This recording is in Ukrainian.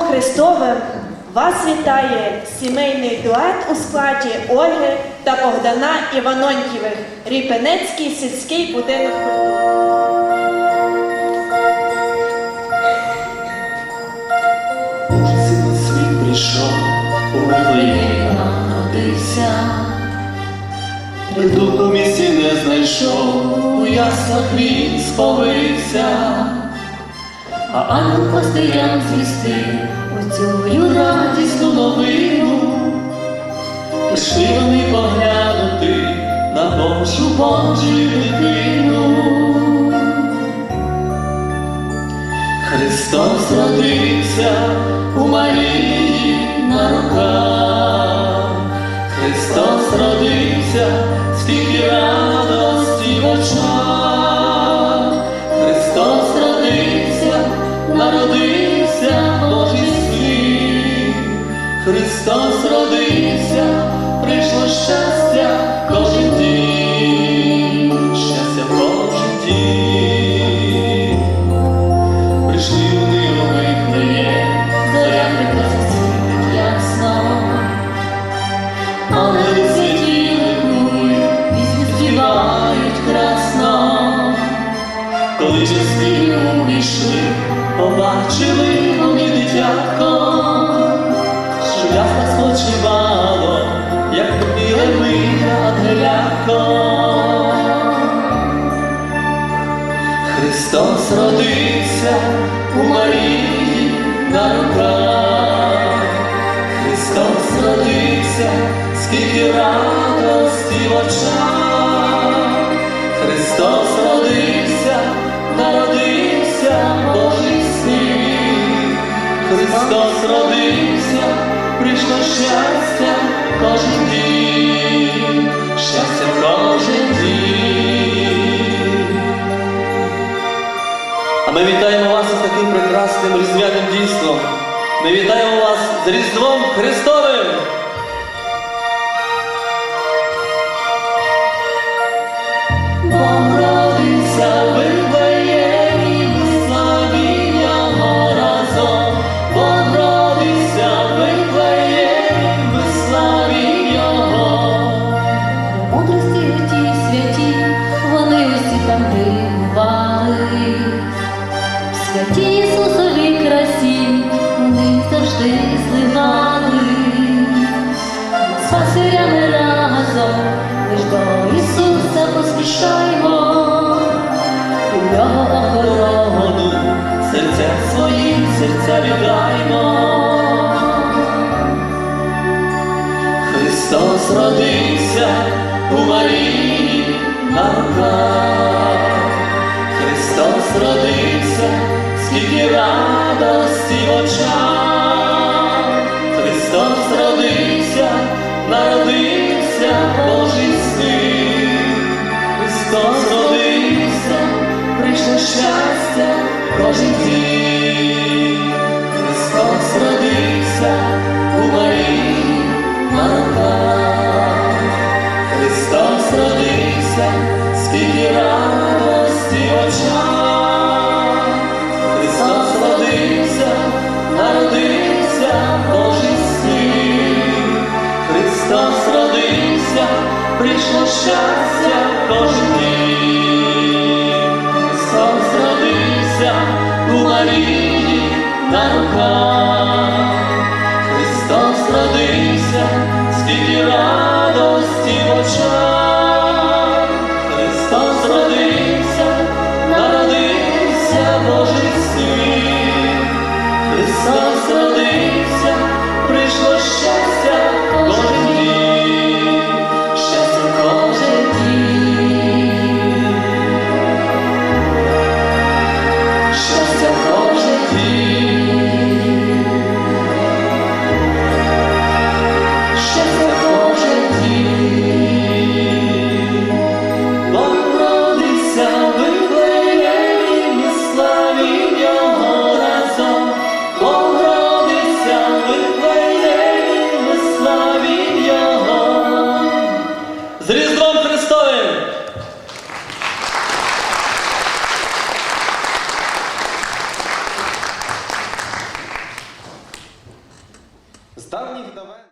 Христовим вас вітає сімейний дует у складі Ольги та Богдана Іваноньківих, Ріпенецький сільський будинок культури. Прийшов, у народився. Притулку в не знайшов, у яслах він сповився. А ангел пастирям звісти оцю радісну новину. Пішли вони поглянути на Божу Божу дитину. Христос родився у Марії народився побачили вони дитятко, що ясно як біле миля ангелятко. Христос родився у Марії на руках. Христос родився, скільки радості в очах. Христос родився, прийшло щастя кожен день, щастя кожен день. А ми вітаємо вас із таким прекрасним різдвяним дійством. Ми вітаємо вас з Різдвом Христовим! В святій Ісусовій красі вони завжди зливались. З разом, лиш до Ісуса поспішаймо. У Його охорону серця свої, серця віддаймо. Христос родився у Марії на руках. Христос родився, скільки радості в очах. Христос родився, народився Божий син. Христос родився, прийшло щастя кожен день. Христос родився у Марії на руках. Христос родився, скільки радості в очах. Прийшло щастя кожен день. Христос родився у Марії на руках. Христос родився, скільки радості в очах. Христос родився, народився Божий син. Христос родився, прийшло